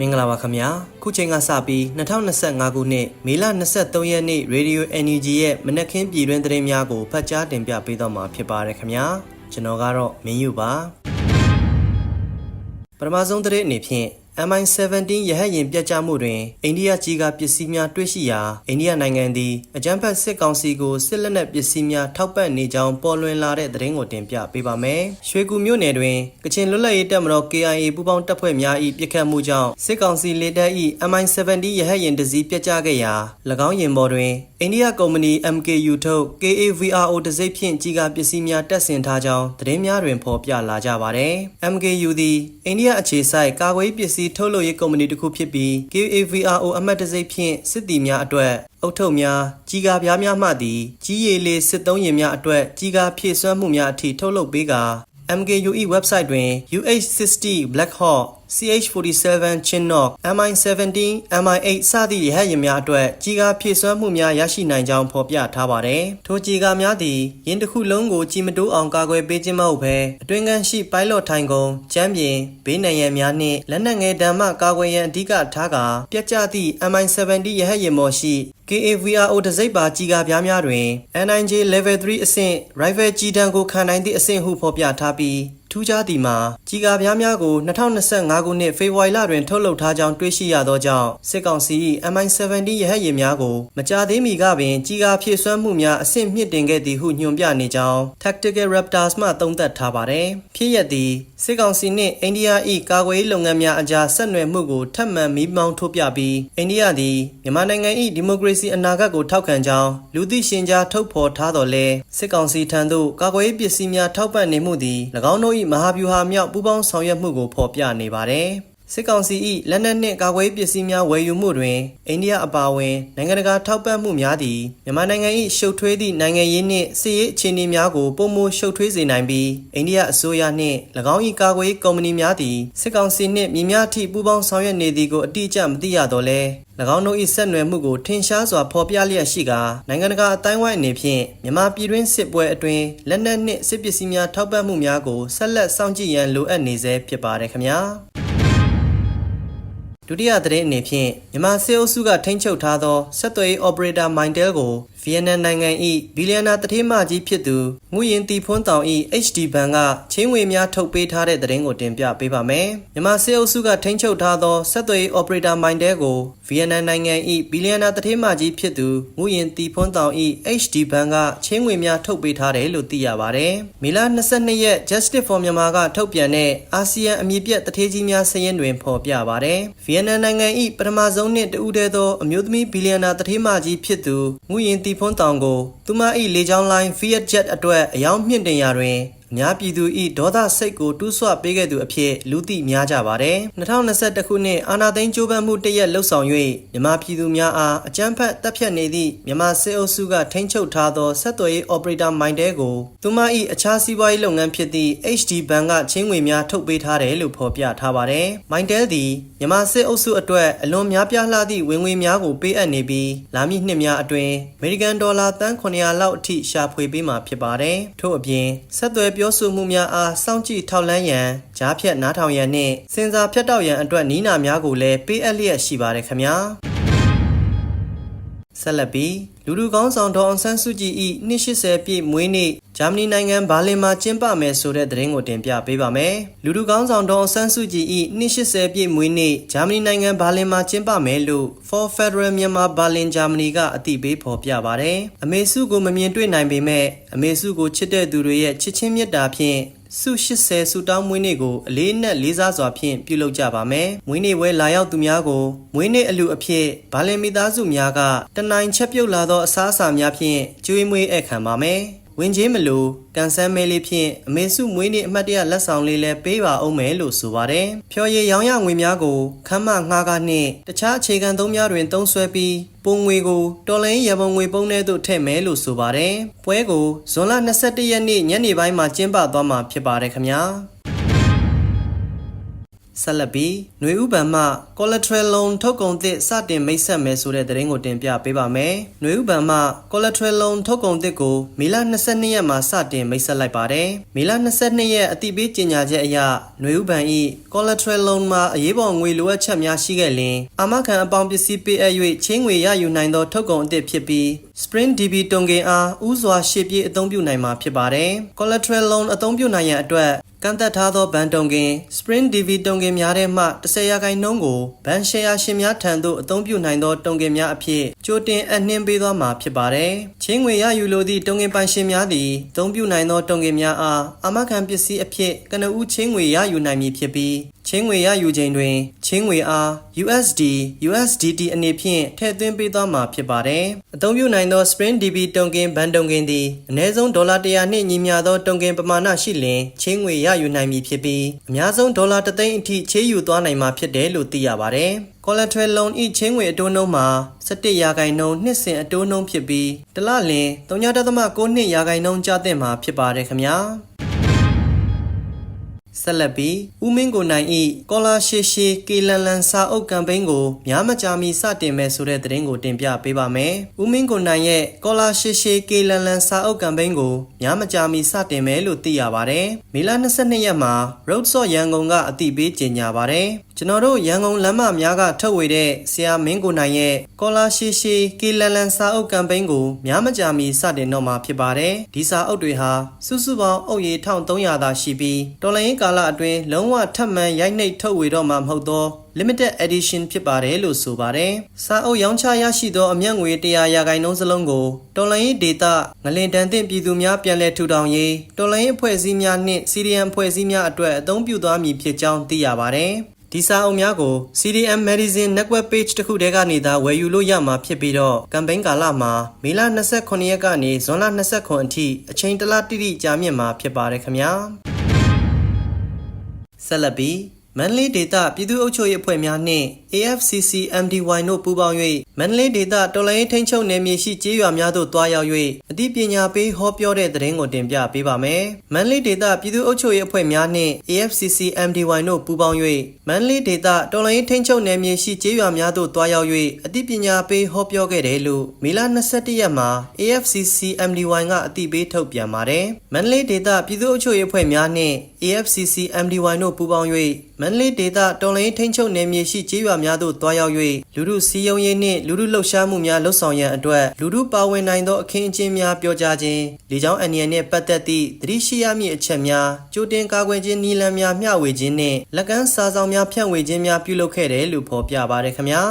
မင်္ဂလာပါခင်ဗျာခုချိန်ကစပြီး2025ခုနှစ်မေလ23ရက်နေ့ Radio NUG ရဲ့မနက်ခင်းပြည်တွင်းသတင်းများကိုဖတ်ကြားတင်ပြပေးတော့မှာဖြစ်ပါတယ်ခင်ဗျာကျွန်တော်ကတော့မင်းယူပါပထမဆုံးသတင်းအနေဖြင့် MI17 ရဟတ်ယာဉ်ပြတ်ကျမှုတွင်အိန္ဒိယကြီးကပစ္စည်းများတွေ့ရှိရာအိန္ဒိယနိုင်ငံသည်အကြမ်းဖက်စစ်ကောင်စီကိုစစ်လက်နက်ပစ္စည်းများထောက်ပံ့နေကြောင်းပေါ်လွင်လာတဲ့သတင်းကိုတင်ပြပေးပါမယ်။ရွှေကူမြို့နယ်တွင်ကချင်လွတ်လပ်ရေးတပ်မတော် KIA ပူးပေါင်းတပ်ဖွဲ့များ၏ပစ်ခတ်မှုကြောင့်စစ်ကောင်စီလေတပ်၏ MI17 ရဟတ်ယာဉ်တစ်စီးပြတ်ကျခဲ့ရာ၎င်းယာဉ်ပေါ်တွင်အိန္ဒိယကုမ္ပဏီ MKU ထုတ် KAVRO တစိမ့်ဖြင့်ကြီးကပစ္စည်းများတပ်ဆင်ထားကြောင်းသတင်းများတွင်ဖော်ပြလာကြပါသည်။ MKU သည်အိန္ဒိယအခြေစိုက်ကာကွယ်ရေးပစ္စည်းထုတ်လုပ်ရေးကုမ္ပဏီတစ်ခုဖြစ်ပြီး KAVRO အမှတ်တစိမ့်ဖြင့်စစ်သည်များအတွက်အုတ်ထုပ်များကြီးကားပြားများမှသည်ကြီးရည်လေးစစ်သုံးရင်များအတွက်ကြီးကားဖြည့်စွမ်းမှုများအထိထုတ်လုပ်ပေးကာ MKU ၏ website တွင် UH60 Black Hawk CH47 Chinook MI17 MI8 စသည့်ရဟတ်ယာဉ်များအတွက်ကြီးကားဖြည့်စွမ်းမှုများရရှိနိုင်ကြောင်းဖော်ပြထားပါတယ်။ထိုကြီးကားများသည်ယင်းတစ်ခုလုံးကိုကြီးမတိုးအောင်ကာကွယ်ပေးခြင်းမဟုတ်ဘဲအတွင်းကန်းရှိ pilot ထိုင်ကုန်၊ကျမ်းပြင်၊ဘေးနံရံများနှင့်လက်နက်ငယ်ဓာတ်မှကာကွယ်ရန်အဓိကထားကာပြက်ကျသည့် MI17 ရဟတ်ယာဉ်ပေါ်ရှိ KAVRO တစိမ့်ပါကြီးကားပြားများတွင် NIJ Level 3အဆင့် Rifle ကြီးတန်းကိုခံနိုင်သည့်အဆင့်ဟုဖော်ပြထားပြီး ထူးခြားသည်မှာကြီးကားပြားများကို2025ခုနှစ်ဖေဖော်ဝါရီလတွင်ထုတ်လုပ်ထားကြောင်းတွေ့ရှိရသောကြောင့်စစ်ကောင်စီ MI17 ရဟတ်ယာဉ်များကိုမကြာသေးမီကပင်ကြီးကားဖြည့်စွမ်းမှုများအဆင့်မြင့်တင်ခဲ့သည်ဟုညွှန်ပြနေကြောင်း Tactical Raptors မှသုံးသပ်ထားပါတယ်။ဖြစ်ရက်သည်စစ်ကောင်စီနှင့်အိန္ဒိယ၏ကာကွယ်ရေးလုပ်ငန်းများအကြားဆက်နွယ်မှုကိုထပ်မံမီးမောင်းထိုးပြပြီးအိန္ဒိယသည်မြန်မာနိုင်ငံ၏ဒီမိုကရေစီအနာဂတ်ကိုထောက်ခံကြောင်းလူသိရှင်ကြားထုတ်ဖော်ထားတော်လဲစစ်ကောင်စီထံသို့ကာကွယ်ရေးပစ္စည်းများထောက်ပံ့နေမှုသည်၎င်းတို့၏မဟာဗျူဟာမြောက်ပူးပေါင်းဆောင်ရွက်မှုကိုဖော်ပြနေပါတယ်။ စစ်ကောင်စီ၏လက်နက်နှင့်ကာကွယ်ရေးပစ္စည်းများဝယ်ယူမှုတွင်အိန္ဒိယအပါအဝင်နိုင်ငံတကာထောက်ပံ့မှုများသည်မြန်မာနိုင်ငံ၏ရှုပ်ထွေးသည့်နိုင်ငံရေးနှင့်စစ်ရေးအခြေအနေများကိုပုံမရှုပ်ထွေးစေနိုင်ပြီးအိန္ဒိယအစိုးရနှင့်၎င်း၏ကာကွယ်ရေးကုမ္ပဏီများသည်စစ်ကောင်စီနှင့်မြင်းများထိပူးပေါင်းဆောင်ရွက်နေသည်ကိုအတိအကျမသိရတော့လဲ၎င်းတို့၏ဆက်နွယ်မှုကိုထင်ရှားစွာဖော်ပြလျက်ရှိကာနိုင်ငံတကာအတိုင်းဝိုင်းအနေဖြင့်မြန်မာပြည်တွင်းစစ်ပွဲအတွင်းလက်နက်နှင့်စစ်ပစ္စည်းများထောက်ပံ့မှုများကိုဆက်လက်စောင့်ကြည့်ရန်လိုအပ်နေဆဲဖြစ်ပါတယ်ခင်ဗျာ ဒုတိယသတင်းအနေဖြင့်မြန်မာစစ်အုပ်စုကထိန်းချုပ်ထားသောဆက်သွယ်ရေး operator Mindel ကိုဗီယက်နမ်နိုင်ငံ၏ဘီလီယံနာတထေးမကြီးဖြစ်သူငွေရင်တီဖွန်းတောင်၏ HD ဘဏ်ကချင်းငွေများထုတ်ပေးထားတဲ့သတင်းကိုတင်ပြပေးပါမယ်။မြန်မာစစ်အုပ်စုကထိန်းချုပ်ထားသောဆက်သွယ်ရေး operator Mindel ကိုဗီယက်နမ်နိုင်ငံ၏ဘီလီယံနာတထေးမကြီးဖြစ်သူငွေရင်တီဖွန်းတောင်၏ HD ဘဏ်ကချင်းငွေများထုတ်ပေးထားတယ်လို့သိရပါတယ်။မေလ22ရက် Justice for Myanmar ကထုတ်ပြန်တဲ့အာဆီယံအမည်ပြတ်တထေးကြီးများစာရင်းတွင်ဖော်ပြပါတယ်။ဗီယက်နမ်နိုင်ငံ၏ပထမဆုံးနှင့်တဦးတည်းသောအမျိုးသမီးဘီလီယံနာတထေးမကြီးဖြစ်သူငွေရင်တီဖွန်းတောင်ကိုသူမ၏လေကြောင်းလိုင်း Fiat Jet အတွက်အယောင်မြင့်တင်ရာတွင်အ များပြည်သူ၏ဒေါသစိတ်ကိုတူးဆွပေးခဲ့သူအဖြစ်လူသိများကြပါတယ်။2021ခုနှစ်အာနာသိန်းကြိုးပမ်းမှုတရက်လှုပ်ဆောင်၍မြန်မာပြည်သူများအားအကြမ်းဖက်တပ်ဖြတ်နေသည့်မြန်မာစစ်အုပ်စုကထိန်းချုပ်ထားသောဆက်သွယ်ရေး operator Mindel ကိုသူမ၏အခြားစီးပွားရေးလုပ်ငန်းဖြစ်သည့် HD ဘဏ်ကချင်းငွေများထုတ်ပေးထားတယ်လို့ဖော်ပြထားပါတယ်။ Mindel သည်မြန်မာစစ်အုပ်စုအတွက်အလွန်များပြားလှသည့်ဝင်ငွေများကိုပေးအပ်နေပြီးလာမည့်နှစ်များအတွင်းအမေရိကန်ဒေါ်လာတန်း900လောက်အထိရှာဖွေပေးမှာဖြစ်ပါတယ်။ထို့အပြင်ဆက်သွယ်ပြောဆိုမှုများအားစောင့်ကြည့်ထောက်လှမ်းရန်ကြားဖြတ်နားထောင်ရန်နှင့်စင်စာဖြတ်တောက်ရန်အတွက်နီးနာများကိုလည်းပေးအပ်လျက်ရှိပါတယ်ခင်ဗျာ ဆက်လက်ပြီးလူလူကောင်းဆောင်ဒေါအောင်ဆန်းစုကြည်၏နှစ်80ပြည့်မွေးနေ့ဂျာမနီနိုင်ငံဘာလင်မှာကျင်းပမယ်ဆိုတဲ့သတင်းကိုတင်ပြပေးပါမယ်။လူလူကောင်းဆောင်ဒေါအောင်ဆန်းစုကြည်၏နှစ်80ပြည့်မွေးနေ့ဂျာမနီနိုင်ငံဘာလင်မှာကျင်းပမယ်လို့ For Federal Myanmar Berlin Germany ကအသိပေးဖော်ပြပါတယ်။အမေစုကိုမမြင်တွေ့နိုင်ပေမဲ့အမေစုကိုချစ်တဲ့သူတွေရဲ့ချစ်ချင်းမြတ်တာဖြင့် စု80စုတောင်းမွေးနေ့ကိုအလေးနက်လေးစားစွာဖြင့်ပြုလုပ်ကြပါမယ်။မွေးနေ့ဝဲလာရောက်သူများကိုမွေးနေ့အလူအဖြစ်ဘာလင်မိသားစုများကတနိုင်ချက်ပြုတ်လာသောအစားအစာများဖြင့်ကျွေးမွေးအခမ်းပါမယ်။ ဝင်ချင်းမလို့ကန်ဆန်းမဲလေးဖြင့်အမေစုမွေးနေ့အမှတ်တရလက်ဆောင်လေးလည်းပေးပါအောင်မယ်လို့ဆိုပါတယ်။ဖြော်ရည်ရောင်ရငွေများကိုခမ်းမငှားကားနှင့်တခြားအခြေခံသုံးများတွင်သုံးစွဲပြီးပုံငွေကိုတော်လိုင်းရပုံငွေပုံထဲသို့ထည့်မယ်လို့ဆိုပါတယ်။ပွဲကိုဇွန်လ22ရက်နေ့ညနေပိုင်းမှာကျင်းပသွားမှာဖြစ်ပါတယ်ခင်ဗျာ။ ဆက်လက်ပြီးຫນွေဥပံမှ collateral loan ထုတ်ကုန်သစ်စတင်မိတ်ဆက်မယ်ဆိုတဲ့သတင်းကိုတင်ပြပေးပါမယ်။ຫນွေဥပံမှ collateral loan ထုတ်ကုန်သစ်ကိုမေလ22ရက်မှာစတင်မိတ်ဆက်လိုက်ပါတယ်။မေလ22ရက်အတိပေးကြေညာချက်အရຫນွေဥပံ၏ collateral loan မှာအရေးပေါ်ငွေလိုအပ်ချက်များရှိခဲ့လျင်အာမခံအပေါင်းပစ္စည်းပေးအပ်၍ချင်းငွေရယူနိုင်သောထုတ်ကုန်အသစ်ဖြစ်ပြီး Spring DB တုံကင်အားဥစွာရှေ့ပြေးအသုံးပြုနိုင်မှာဖြစ်ပါတယ်။ collateral loan အသုံးပြုနိုင်ရန်အတွက်ကန့်သက်ထားသောဘဏ်တုံကင် Spring DB တုံကင်များထဲမှ10ရာခိုင်နှုန်းကိုဘဏ်ရှယ်ယာရှင်များထံသို့အသုံးပြုနိုင်သောတုံကင်များအဖြစ်ကြိုတင်အနှင်းပေးသွားမှာဖြစ်ပါတယ်။ချင်းငွေရယူလိုသည့်တုံကင်ပိုင်ရှင်များသည်အသုံးပြုနိုင်သောတုံကင်များအားအမခံပစ္စည်းအဖြစ်ကနဦးချင်းငွေရယူနိုင်မည်ဖြစ်ပြီး ချင်းငွေရယူချိန်တွင် ချင်းငွေအား USD USDT အနေဖြင့်ထည့်သွင်းပေးသွားမှာဖြစ်ပါတယ်။အသုံးပြုနိုင်သော Spring DB တုံကင်ဘဏ်တုံကင်သည်အနည်းဆုံးဒေါ်လာ100နှင့်ညီမျှသောတုံကင်ပမာဏရှိလျှင်ချင်းငွေရယူနိုင်မည်ဖြစ်ပြီးအများဆုံးဒေါ်လာ3သိန်းအထိချေးယူသွားနိုင်မှာဖြစ်တယ်လို့သိရပါတယ်။ collateral loan ဤချင်းငွေအတိုးနှုန်းမှာ17ရာခိုင်နှုန်းနှစ်စဉ်အတိုးနှုန်းဖြစ်ပြီးတစ်လလျင်3.9နှစ်ရာခိုင်နှုန်းကျသင့်မှာဖြစ်ပါတယ်ခင်ဗျာ။ ဆက်လက်ပြီးဦးမင်းကိုနိုင်ဤကောလာရှေရှေကေလန်လန်စာအုပ်ကမ်ပိန်းကိုများမကြာမီစတင်မယ်ဆိုတဲ့သတင်းကိုတင်ပြပေးပါမယ်။ဦးမင်းကိုနိုင်ရဲ့ကောလာရှေရှေကေလန်လန်စာအုပ်ကမ်ပိန်းကိုများမကြာမီစတင်မယ်လို့သိရပါတယ်။မေလ22ရက်မှာ Road Shop ရန်ကုန်ကအတိပေးကြေညာပါတယ်။ ကျွန်တော်တို့ရန်ကုန်လမ်းမများကထုတ်ဝေတဲ့ဆရာမင်းကိုနိုင်ရဲ့ကောလာရှေရှေကေလန်လန်စာအုပ်ကမ်ပိန်းကိုများမကြာမီစတင်တော့မှာဖြစ်ပါတယ်။ဒီစာအုပ်တွေဟာစုစုပေါင်းအုပ်ရည်1300သာရှိပြီးတော်လိုင်းကာလအတွင်းလုံးဝထပ်မံရိုက်နှိပ်ထုတ်ဝေတော့မှာမဟုတ်သော limited edition ဖြစ်ပါတယ်လို့ဆိုပါတယ်။စာအုပ်ရောင်းချရရှိသောအမျက်ငွေ100ရာခိုင်နှုန်းစလုံးကိုတော်လိုင်းဒေတာငလင်တန်သင့်ပြည်သူများပြန်လည်ထူထောင်ရေးတော်လိုင်းအဖွဲ့အစည်းများနှင့်စီရီယံအဖွဲ့အစည်းများအတွက်အသုံးပြုသွားမည်ဖြစ်ကြောင်းသိရပါတယ်။ ဒီစာအုပ်များကို CDM Magazine Network Page တစ်ခုတည်းကနေသာဝယ်ယူလို့ရမှာဖြစ်ပြီးတော့ကမ်ပိန်းကာလမှာမေလ29ရက်ကနေဇွန်လ29အထိအချိန်တလတိတိကြာမြင့်မှာဖြစ်ပါတယ်ခင်ဗျာဆက်လက်ပြီး မန္တလေးဒေသပြည်သူ့အုပ်ချုပ်ရေးအဖွဲ့များနှင့် AFCC MDY တို့ပူးပေါင်း၍မန္တလေးဒေသတော်လိုင်းထိန်းချုပ်နယ်မြေရှိကျေးရွာများသို့တွားရောက်၍အသိပညာပေးဟောပြောတဲ့သတင်းကိုတင်ပြပေးပါမယ်။မန္တလေးဒေသပြည်သူ့အုပ်ချုပ်ရေးအဖွဲ့များနှင့် AFCC MDY တို့ပူးပေါင်း၍မန္တလေးဒေသတော်လိုင်းထိန်းချုပ်နယ်မြေရှိကျေးရွာများသို့တွားရောက်၍အသိပညာပေးဟောပြောခဲ့တယ်လို့မေလ22ရက်မှာ AFCC MDY ကအသိပေးထုတ်ပြန်ပါတယ်။မန္တလေးဒေသပြည်သူ့အုပ်ချုပ်ရေးအဖွဲ့များနှင့် AFCC MDY တို့ပူးပေါင်း၍မန္တလေးဒေသတော်လိုင်းထိန်းချုပ်နယ်မြေရှိကျေးရွာများသို့တွားရောက်၍လူမှုစီယုံရေးနှင့်လူမှုလှုပ်ရှားမှုများလှုပ်ဆောင်ရန်အတွက်လူမှုပါဝင်နိုင်သောအခင်းအကျင်းများပြောကြားခြင်းလေကြောင်းအန္တရာယ်နှင့်ပတ်သက်သည့်သတိရှိရမည့်အချက်များကြိုတင်ကာကွယ်ခြင်းနည်းလမ်းများမျှဝေခြင်းနှင့်လက်ကမ်းစာဆောင်များဖြန့်ဝေခြင်းများပြုလုပ်ခဲ့တယ်လို့ဖော်ပြပါရခင်ဗျာ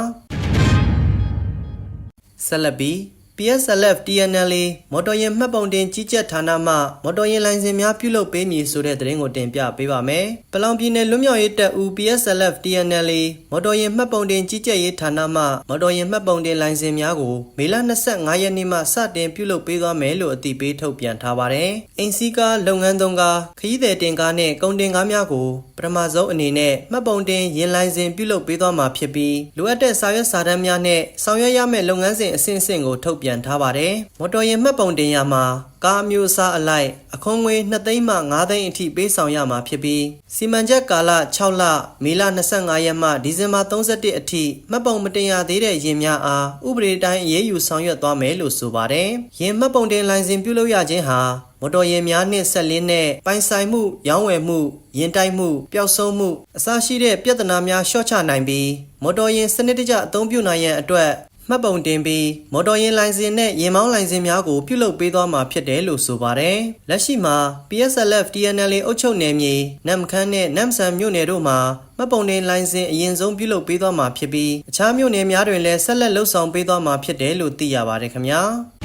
ဆက်လက်ပြီး PSLF TNLA မော်တော်ယာဉ်မှတ်ပုံတင်ကြီးကြပ်ဌာနမှမော်တော်ယာဉ်လိုင်စင်များပြုလုပ်ပေးမည်ဆိုတဲ့သတင်းကိုတင်ပြပေးပါမယ်။ပလောင်ပြည်နယ်လွတ်မြောက်ရေးတပ်ဦး PSLF TNLA မော်တော်ယာဉ်မှတ်ပုံတင်ကြီးကြပ်ရေးဌာနမှမော်တော်ယာဉ်မှတ်ပုံတင်လိုင်စင်များကိုမေလ25ရက်နေ့မှစတင်ပြုလုပ်ပေးသွားမယ်လို့အသိပေးထုတ်ပြန်ထားပါတယ်။အင်စီကာလုပ်ငန်းသုံးကားခရီးသည်တင်ကားနဲ့ကုန်တင်ကားများကိုပထမဆုံးအနေနဲ့မှတ်ပုံတင်ယာဉ်လိုင်စင်ပြုလုပ်ပေးသွားမှာဖြစ်ပြီးလိုအပ်တဲ့စာရွက်စာတမ်းများနဲ့ဆောင်ရွက်ရမယ့်လုပ်ငန်းစဉ်အဆင့်ဆင့်ကိုထုတ်ပြန်ထားပါတယ်။မော်တော်ယာဉ်မှတ်ပုံတင်ရမှာကားမျိုးစားအလိုက်အခွန်ငွေ2သိန်းမှ5သိန်းအထိပေးဆောင်ရမှာဖြစ်ပြီးစီမံချက်ကာလ6လမေလ25ရက်မှဒီဇင်ဘာ31အထိမှတ်ပုံမတင်ရသေးတဲ့ယာဉ်များအားဥပဒေတိုင်းအရေးယူဆောင်ရွက်သွားမယ်လို့ဆိုပါတယ်။ယာဉ်မှတ်ပုံတင်လိုင်စင်ပြုလုပ်ရခြင်းဟာမော်တော်ယာဉ်များနှင့်ဆက်လင်းတဲ့ပိုင်ဆိုင်မှုရောင်းဝယ်မှုယဉ်တိုက်မှုပျောက်ဆုံးမှုအစရှိတဲ့ပြဿနာများလျှော့ချနိုင်ပြီးမော်တော်ယာဉ်စနစ်တကျအသုံးပြုနိုင်ရန်အတွက် မှတ်ပုံတင်ပြီးမော်တော်ယာဉ်လိုင်စင်နဲ့ယာဉ်မောင်းလိုင်စင်များကိုပြုလုပ်ပေးသွားမှာဖြစ်တယ်လို့ဆိုပါတယ်။လက်ရှိမှာ PSLF TNLA အုပ်ချုပ်နယ်မြေနမ်ခမ်းနဲ့နမ်ဆန်မြို့နယ်တို့မှာမှတ်ပုံတင်လိုင်စင်အရင်ဆုံးပြုလုပ်ပေးသွားမှာဖြစ်ပြီးအခြားမြို့နယ်များတွင်လည်းဆက်လက်လှုပ်ဆောင်ပေးသွားမှာဖြစ်တယ်လို့သိရပါတယ်ခင်ဗျာ။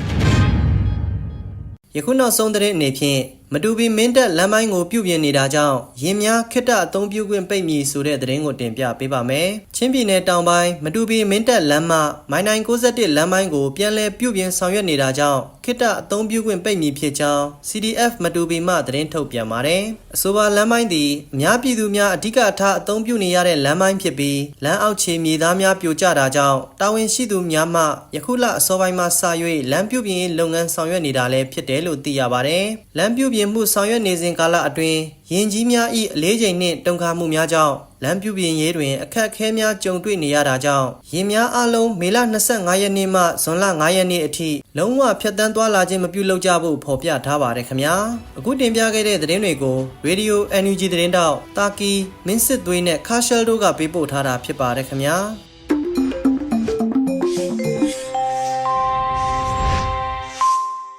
ယခုနောက်ဆုံးသတင်းအနေဖြင့် မတူပီမင်းတပ်လမ်းပိုင်းကိုပြုပြင်နေတာကြောင့်ရင်များခစ်တအသုံးပြုခွင့်ပိတ်မည်ဆိုတဲ့သတင်းကိုတင်ပြပေးပါမယ်။ချင်းပြည်နယ်တောင်ပိုင်းမတူပီမင်းတပ်လမ်းမမိုင်နိုင်61လမ်းပိုင်းကိုပြန်လည်ပြုပြင်ဆောင်ရွက်နေတာကြောင့်ခစ်တအသုံးပြုခွင့်ပိတ်မည်ဖြစ်ကြောင်း CDF မတူပီမှသတင်းထုတ်ပြန်ပါတယ်။အဆိုပါလမ်းပိုင်းသည်အများပြည်သူများအဓိကထားအသုံးပြုနေရတဲ့လမ်းပိုင်းဖြစ်ပြီးလမ်းအောက်ခြေမြေသားများပြိုကျတာကြောင့်တာဝန်ရှိသူများမှယခုလအစောပိုင်းမှစ၍လမ်းပြုပြင်ရေးလုပ်ငန်းဆောင်ရွက်နေတာလည်းဖြစ်တယ်လို့သိရပါတယ်။လမ်းပြုပြင်ပြင်မှုဆောင်ရွက်နေစဉ်ကာလအတွင်းယင်ကြီးများ၏အလေးချိန်နှင့်တုံခါမှုများကြောင့်လမ်းပြုပြင်ရေးတွင်အခက်အခဲများကြုံတွေ့နေရတာကြောင့်ယင်များအလုံးမေလ25ရက်နေ့မှဇွန်လ9ရက်နေ့အထိလုံးဝဖြတ်တန်းသွားလာခြင်းမပြုလုပ်ကြဖို့ဖော်ပြထားပါတယ်ခင်ဗျာအခုတင်ပြခဲ့တဲ့သတင်းတွေကို Radio NUG သတင်းတောက်တာကီမင်းစစ်သွေးနဲ့ခါရှယ်တို့ကပေးပို့ထားတာဖြစ်ပါတယ်ခင်ဗျာ